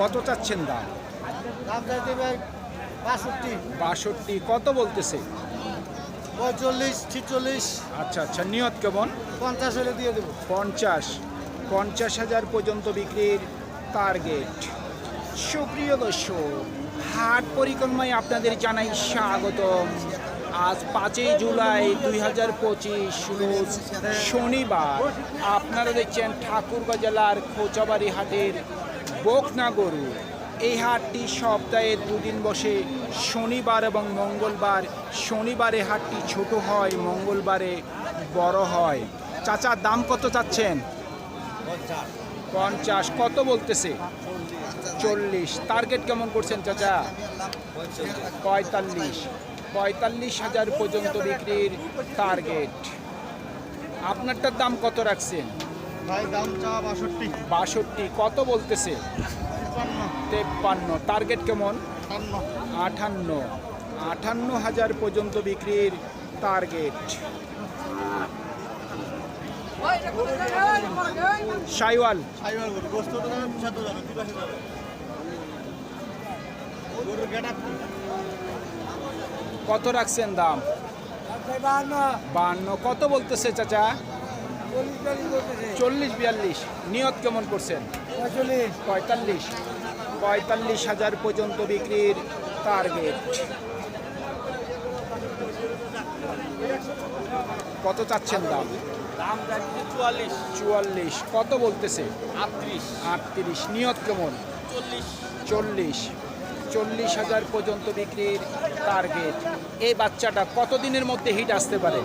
কত চাচ্ছেন দাম? দাম চাইতে ভাই বাষট্টি। বাষট্টি কত বলতেছে? পঁয়তাল্লিশ ছিচল্লিশ। আচ্ছা আচ্ছা নিয়ত কেমন? পঞ্চাশ হলে দিয়ে দেবো। পঞ্চাশ পঞ্চাশ হাজার পর্যন্ত বিক্রির টার্গেট সুপ্রিয় দর্শক হাট পরিক্রমায় আপনাদের জানাই স্বাগতম। আজ পাঁচই জুলাই দুই হাজার পঁচিশ রোজ শনিবার। আপনারা দেখছেন ঠাকুরগাঁ জেলার খোঁচাবাড়ি হাটের বোকনা গরু এই হাটটি সপ্তাহে দুদিন বসে। শনিবার এবং মঙ্গলবার, শনিবারে হাটটি ছোট হয়, মঙ্গলবারে বড় হয়। চাচা, দাম কত চাচ্ছেন? পঞ্চাশ। কত বলতেছে? চল্লিশ। টার্গেট কেমন করছেন চাচা? পঁয়তাল্লিশ। পঁয়তাল্লিশ হাজার পর্যন্ত বিক্রির টার্গেট। আপনারটার দাম কত রাখছেন? ভাই দাম চা বাষট্টি। বাষট্টি কত বলতেছে? তিপ্পান্ন। টার্গেট কেমন? আটান্ন। আটান্ন। হাজার পর্যন্ত বিক্রির টার্গেট সাইওয়াল। কত রাখছেন দাম? বান্ন কত বলতেছে চাচা? চল্লিশ বিয়াল্লিশ। নিয়ত কেমন করছেন? পঁয়তাল্লিশ। পঁয়তাল্লিশ। হাজার পর্যন্ত বিক্রির টার্গেট কত চাচ্ছেন দাম? দাম চুয়াল্লিশ। চুয়াল্লিশ। কত বলতেছে? আটত্রিশ। আটত্রিশ। নিয়ত কেমন? চল্লিশ। চল্লিশ। চল্লিশ হাজার পর্যন্ত বিক্রির টার্গেট এই বাচ্চাটা কতদিনের মধ্যে হিট আসতে পারে?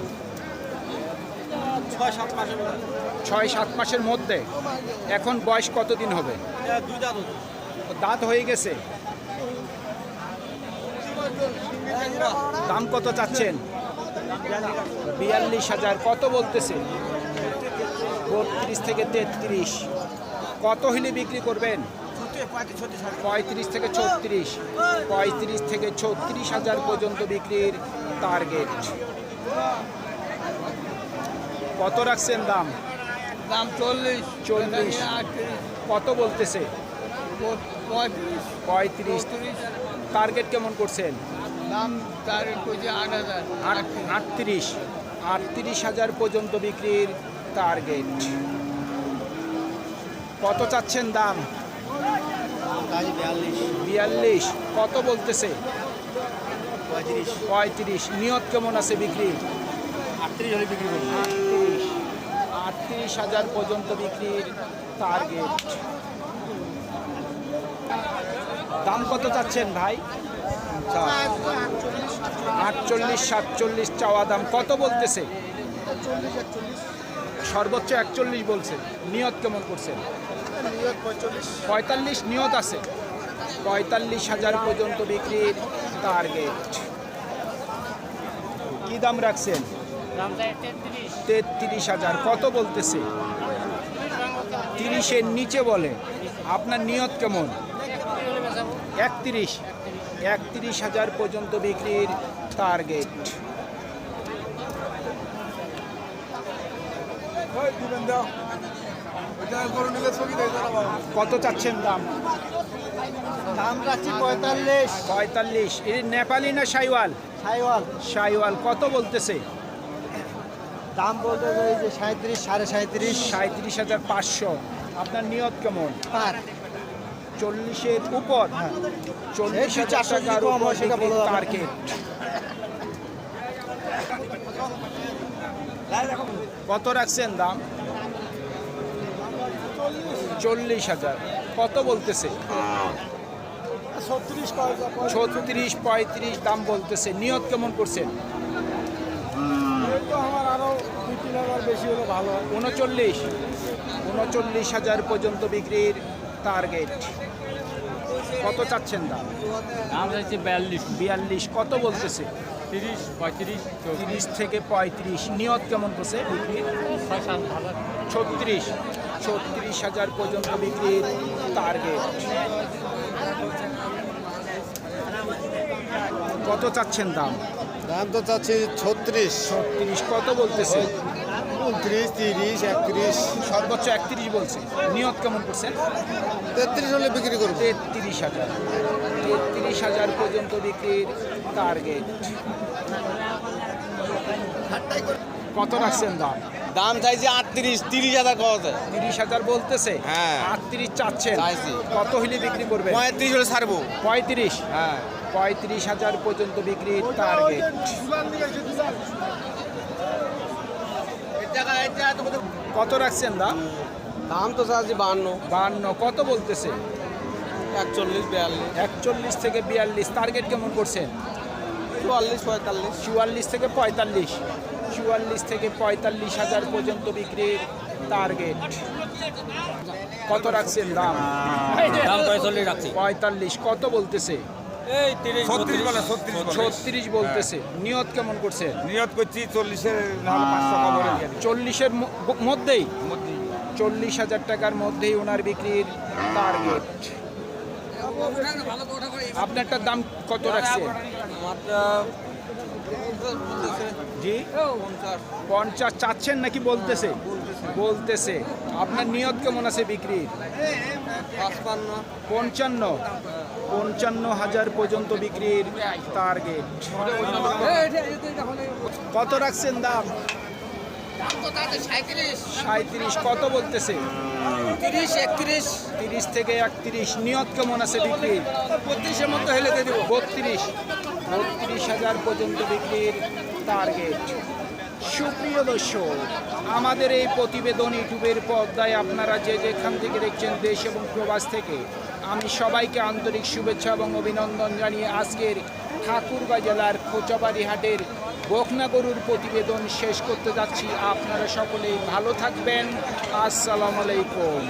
ছয় সাত মাসের মধ্যে? এখন বয়স কতদিন হবে? দাঁত হয়ে গেছে। দাম কত চাচ্ছেন? বিয়াল্লিশ হাজার। কত বলতেছে? বত্রিশ থেকে তেত্রিশ। কত হলে বিক্রি করবেন? পঁয়ত্রিশ থেকে ছত্রিশ। পঁয়ত্রিশ থেকে ছত্রিশ হাজার পর্যন্ত বিক্রির টার্গেট কত রাখছেন দাম? দাম চল্লিশ। চল্লিশ। কত বলতেছে? পঁয়ত্রিশ। টার্গেট কেমন করছেন? দাম আট আটত্রিশ। আটত্রিশ হাজার পর্যন্ত বিক্রির টার্গেট। কত চাচ্ছেন দাম? বিয়াল্লিশ। কত বলতেছে? পঁয়ত্রিশ। পঁয়ত্রিশ। নিয়ত কেমন আছে বিক্রি আটত্রিশ হলে বিক্রি করব আটত্রিশ। আটত্রিশ হাজার পর্যন্ত বিক্রির টার্গেট দাম কত চাচ্ছেন ভাই? আটচল্লিশ সাতচল্লিশ চাওয়া দাম কত বলতেছে? সর্বোচ্চ একচল্লিশ বলছে। নিয়ত কেমন করছেন? পঁয়তাল্লিশ। নিয়ত আছে। পঁয়তাল্লিশ হাজার পর্যন্ত বিক্রির টার্গেট কি দাম রাখছেন? তেত্রিশ। হাজার। কত বলতেছে? তিরিশের নিচে বলে। আপনার নিয়ত কেমন? একত্রিশ। একত্রিশ হাজার পর্যন্ত বিক্রির টার্গেট কত চাচ্ছেন দাম? দাম যাচ্ছি পঁয়তাল্লিশ। পঁয়তাল্লিশ। এ নেপালি না সাইওয়াল? সাইওয়াল। সাইওয়াল। কত বলতেছে? দাম বলতে চাই যে সাঁত্রিশ সাড়ে সাঁত্রিশ। সাঁত্রিশ হাজার পাঁচশো। আপনার নিয়ত কেমন? পার চল্লিশের উপর? চল্লিশ হাজার টাকার উপর। টার্গেট কত রাখছেন দাম? চল্লিশ হাজার। কত বলতেছে? ছত্রিশ পঁয়ত্রিশ দাম বলতেছে। নিয়ত কেমন করছেন তো আমার আরও দুই তিন হাজার বেশি হলে ভালো। হয় উনচল্লিশ। উনচল্লিশ হাজার পর্যন্ত বিক্রির টার্গেট কত চাচ্ছেন দাম? দাম হচ্ছে বিয়াল্লিশ। বিয়াল্লিশ কত বলতেছে? তিরিশ পঁয়ত্রিশ তিরিশ থেকে পঁয়ত্রিশ। নিয়ত কেমন করছে? বিক্রির ছত্রিশ। ছত্রিশ হাজার পর্যন্ত বিক্রির টার্গেট কত চাচ্ছেন দাম? দাম তো চাচ্ছি ছত্রিশ। ছত্রিশ কত বলতেছে? উনত্রিশ তিরিশ একত্রিশ সর্বোচ্চ একত্রিশ বলছে। নিয়ত কেমন করছেন? তেত্রিশ হলে বিক্রি করব। তেত্রিশ হাজার। তেত্রিশ হাজার পর্যন্ত বিক্রির টার্গেট কত রাখছেন দাম? দাম চাইছে আটত্রিশ তিরিশ হাজার কত? তিরিশ হাজার বলতেছে? হ্যাঁ। আটত্রিশ চাচ্ছেন। কত হলে বিক্রি করবে পঁয়ত্রিশ হলে ছাড়বো। পঁয়ত্রিশ? হ্যাঁ। পঁয়ত্রিশ হাজার পর্যন্ত বিক্রির টার্গেট কত রাখছেন দাম? দাম তো চাইছি বাহান্ন বান্ন। কত বলতেছে? একচল্লিশ বিয়াল্লিশ। একচল্লিশ থেকে বিয়াল্লিশ টার্গেট কেমন করছেন? চুয়াল্লিশ পঁয়তাল্লিশ। চুয়াল্লিশ থেকে পঁয়তাল্লিশ। চুয়াল্লিশ থেকে পঁয়তাল্লিশ হাজার পর্যন্ত বিক্রির টার্গেট কত রাখছেন দাম? দাম পঁয়তাল্লিশ রাখছি। পঁয়তাল্লিশ কত বলতেছে? ছত্রিশ বলে ছত্রিশ বলতেছে। নিয়ত কেমন করছে? নিয়ত করছি চল্লিশের। চল্লিশের মধ্যেই? চল্লিশ হাজার টাকার মধ্যেই ওনার বিক্রির টার্গেট আপনারটার দাম কত রাখছে? জি? পঞ্চাশ চাচ্ছেন নাকি বলতেছে? বলতেছে। আপনার নিয়ত কেমন আছে বিক্রির পঞ্চান্ন। পঞ্চান্ন হাজার পর্যন্ত বিক্রির টার্গেট কত রাখছেন দাম? সাঁত্রিশ কত? বলতেছে? তিরিশ একত্রিশ। তিরিশ থেকে একত্রিশ নিয়ত কেমন আছে বিক্রি? বত্রিশের মধ্যে হেলে দিয়ে দেবো। বত্রিশ বত্রিশ হাজার পর্যন্ত বিক্রির টার্গেট সুপ্রিয় দর্শক আমাদের এই প্রতিবেদন ইউটিউবের পর্দায় আপনারা যে যেখান থেকে দেখছেন দেশ এবং প্রবাস থেকে আমি সবাইকে আন্তরিক শুভেচ্ছা এবং অভিনন্দন জানিয়ে আজকের ঠাকুরবা জেলার কোচাবাড়ি হাটের বকনা গরুর প্রতিবেদন শেষ করতে যাচ্ছি। আপনারা সকলেই ভালো থাকবেন। আসসালামু আলাইকুম।